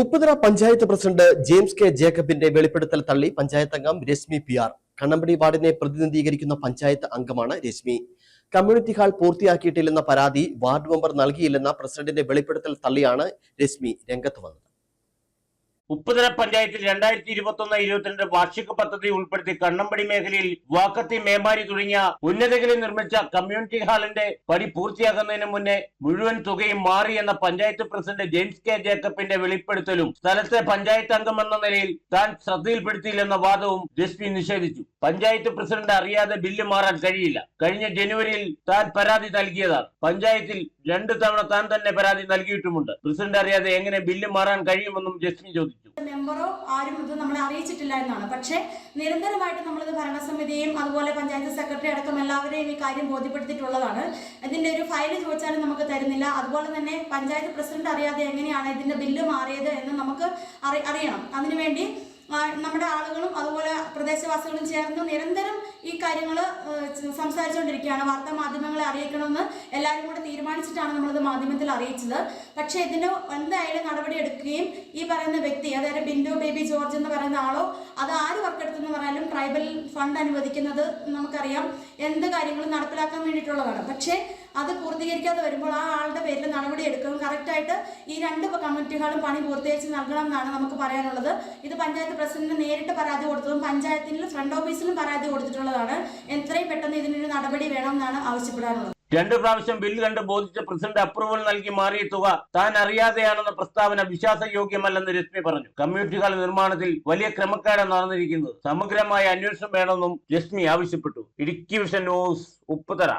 Upputhara panchayat president James K ജേക്കബിന്റെ വെളിപ്പെടുത്തൽ തള്ളി പഞ്ചായത്ത് അംഗം രശ്മി പി ആർ. കണ്ണമ്പടി വാർഡിനെ പ്രതിനിധീകരിക്കുന്ന പഞ്ചായത്ത് അംഗമാണ് രശ്മി. കമ്മ്യൂണിറ്റി ഹാൾ പൂർത്തിയാക്കിയിട്ടില്ലെന്ന പരാതി വാർഡ് മെമ്പർ നൽകിയില്ലെന്ന പ്രസിഡന്റിന്റെ വെളിപ്പെടുത്തൽ തള്ളിയാണ് രശ്മി രംഗത്ത് വന്നത്. ഉപ്പുതല പഞ്ചായത്തിൽ രണ്ടായിരത്തി ഇരുപത്തി ഒന്ന് ഇരുപത്തിരണ്ട് വാർഷിക പദ്ധതി ഉൾപ്പെടുത്തി കണ്ണമ്പടി മേഖലയിൽ വാക്കത്തി മേമാരി തുടങ്ങിയ ഉന്നതകളിൽ നിർമ്മിച്ച കമ്മ്യൂണിറ്റി ഹാളിന്റെ പണി പൂർത്തിയാക്കുന്നതിന് മുന്നേ മുഴുവൻ തുകയും മാറി എന്ന പഞ്ചായത്ത് പ്രസിഡന്റ് ജെയിംസ് കെ ജേക്കബിന്റെ വെളിപ്പെടുത്തലും സ്ഥലത്തെ പഞ്ചായത്ത് അംഗം എന്ന നിലയിൽ താൻ ശ്രദ്ധയിൽപ്പെടുത്തിയില്ലെന്ന വാദവും ജസ്പി നിഷേധിച്ചു. പഞ്ചായത്ത് പ്രസിഡന്റ് അറിയാതെ ബില്ല് മാറാൻ കഴിയില്ല. കഴിഞ്ഞ ജനുവരിയിൽ താൻ പരാതി നൽകിയതാണ്. പഞ്ചായത്തിൽ രണ്ടു തവണ താൻ തന്നെ പരാതി നൽകിയിട്ടുമുണ്ട്. പ്രസിഡന്റ് അറിയാതെ എങ്ങനെ ബില്ല് മാറാൻ കഴിയുമെന്നും ജസ്മി ചോദിച്ചു. മെമ്പറോ ആരും ഇത് നമ്മളെ അറിയിച്ചിട്ടില്ല എന്നാണ്. പക്ഷേ നിരന്തരമായിട്ട് നമ്മളിത് ഭരണസമിതിയും അതുപോലെ പഞ്ചായത്ത് സെക്രട്ടറി അടക്കം എല്ലാവരെയും ഈ കാര്യം ബോധ്യപ്പെടുത്തിയിട്ടുള്ളതാണ്. ഇതിന്റെ ഒരു ഫയൽ ചോദിച്ചാലും നമുക്ക് തരുന്നില്ല. അതുപോലെ തന്നെ പഞ്ചായത്ത് പ്രസിഡന്റ് അറിയാതെ എങ്ങനെയാണ് ഇതിന്റെ ബില്ല് മാറിയത് എന്ന് നമുക്ക് അറി അറിയണം. അതിനുവേണ്ടി നമ്മുടെ ആളുകളും അതുപോലെ പ്രദേശവാസികളും ചേർന്ന് നിരന്തരം ഈ കാര്യങ്ങൾ സംസാരിച്ചുകൊണ്ടിരിക്കുകയാണ്. വാർത്താ മാധ്യമങ്ങളെ അറിയിക്കണമെന്ന് എല്ലാവരും കൂടെ തീരുമാനിച്ചിട്ടാണ് നമ്മളിത് മാധ്യമത്തിൽ അറിയിച്ചത്. പക്ഷേ ഇതിന് എന്തായാലും നടപടി എടുക്കുകയും ഈ പറയുന്ന വ്യക്തി അതായത് ബിന്ദു ബേബി ജോർജ് എന്ന് പറയുന്ന ആളോ അത് ആര് വർക്കെടുത്തെന്ന് പറഞ്ഞാലും ട്രൈബൽ ഫണ്ട് അനുവദിക്കുന്നത് നമുക്കറിയാം. എന്ത് കാര്യങ്ങളും നടപ്പിലാക്കാൻ വേണ്ടിയിട്ടുള്ളതാണ്. പക്ഷേ അത് പൂർത്തീകരിക്കാതെ വരുമ്പോൾ ആ ആളുടെ പേരിൽ നടപടി എടുക്കും. കറക്റ്റായിട്ട് ഈ രണ്ട് കമ്മിറ്റികളും പണി പൂർത്തീകരിച്ച് നൽകണം എന്നാണ് നമുക്ക് പറയാനുള്ളത്. ഇത് പഞ്ചായത്ത് പ്രസിഡന്റിന് നേരിട്ട് പരാതി കൊടുത്തതും പഞ്ചായത്തിൽ ഫ്രണ്ട് ഓഫീസിലും പരാതി കൊടുത്തിട്ടുള്ളതാണ്. എത്രയും പെട്ടെന്ന് ഇതിനൊരു നടപടി വേണം എന്നാണ് ആവശ്യപ്പെടാനുള്ളത്. രണ്ട് പ്രാവശ്യം ബില്ല് കണ്ട് ബോധിച്ച പ്രസിഡന്റ് അപ്രൂവൽ നൽകി മാറിയ തുക താൻ അറിയാതെയാണെന്ന പ്രസ്താവന വിശ്വാസയോഗ്യമല്ലെന്ന് രശ്മി പറഞ്ഞു. കമ്മ്യൂണിറ്റികൾ നിർമ്മാണത്തിൽ വലിയ ക്രമക്കേടാണ് നടന്നിരിക്കുന്നത്. സമഗ്രമായ അന്വേഷണം വേണമെന്നും രശ്മി ആവശ്യപ്പെട്ടു. Idukki vision news Upputhara.